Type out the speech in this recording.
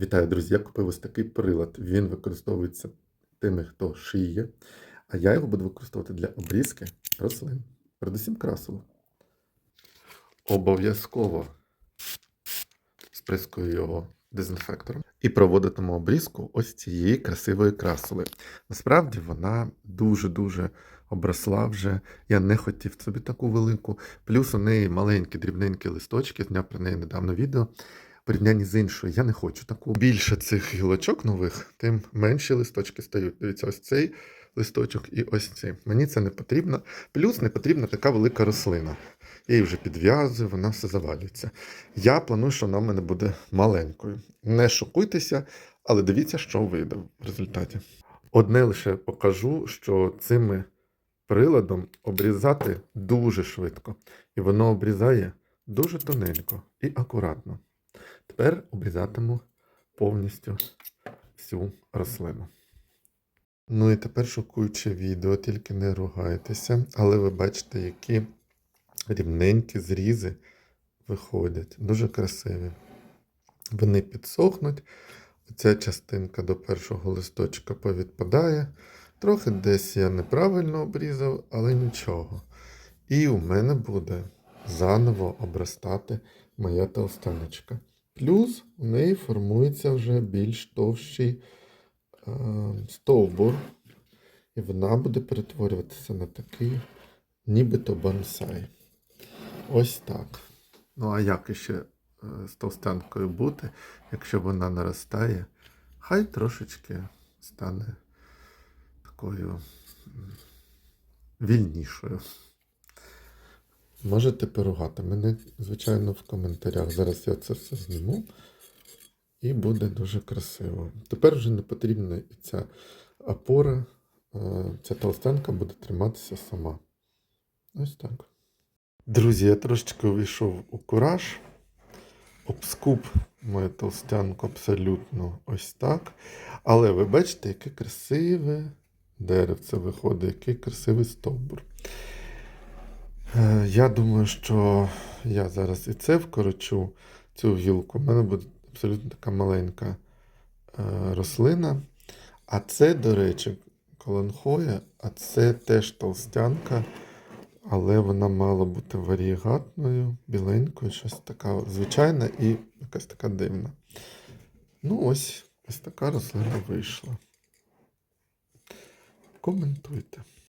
Вітаю, друзі! Я купив ось такий прилад. Він використовується тими, хто шиє, а я його буду використовувати для обрізки рослин. Передусім красово. Обов'язково сприскую його дезінфектором і проводитиму обрізку ось цієї красивої красоли. Насправді вона дуже-дуже обросла вже. Я не хотів собі таку велику. Плюс у неї маленькі дрібненькі листочки. Зняв про неї недавно відео. Порівнянні з іншою, я не хочу таку. Більше цих гілочок нових, тим менші листочки стають. Дивіться, ось цей листочок і ось цей. Мені це не потрібно. Плюс не потрібна така велика рослина. Я її вже підв'язую, вона все завалюється. Я планую, що вона в мене буде маленькою. Не шокуйтеся, але дивіться, що вийде в результаті. Одне лише покажу, що цими приладом обрізати дуже швидко. І воно обрізає дуже тоненько і акуратно. Тепер обрізатиму повністю всю рослину. Ну і тепер шокуюче відео, тільки не ругайтеся, але ви бачите, які рівненькі зрізи виходять. Дуже красиві. Вони підсохнуть. Оця частинка до першого листочка повідпадає. Трохи десь я неправильно обрізав, але нічого. І у мене буде заново обростати моя толстаночка. Плюс у неї формується вже більш товщий е, стовбур, і вона буде перетворюватися на такий нібито бонсай. Ось так. Ну, а як іще е, з товстянкою бути, якщо вона наростає, хай трошечки стане такою вільнішою. Можете поругати мене, звичайно, в коментарях. Зараз я це все зніму. І буде дуже красиво. Тепер вже не потрібна і ця опора, е, ця толстянка буде триматися сама. Ось так. Друзі, я трошечки увійшов у кураж. Обскуб мою толстянку абсолютно ось так. Але ви бачите, яке красиве деревце виходить, який красивий стовбур. Е, Я думаю, що я зараз і це вкорочу, цю гілку. У мене буде абсолютно така маленька е, рослина. А це, до речі, колонхоя, а це теж толстянка, але вона мала бути варієгатною, біленькою, щось така звичайна і якась така дивна. Ну, ось, ось така рослина вийшла. Коментуйте.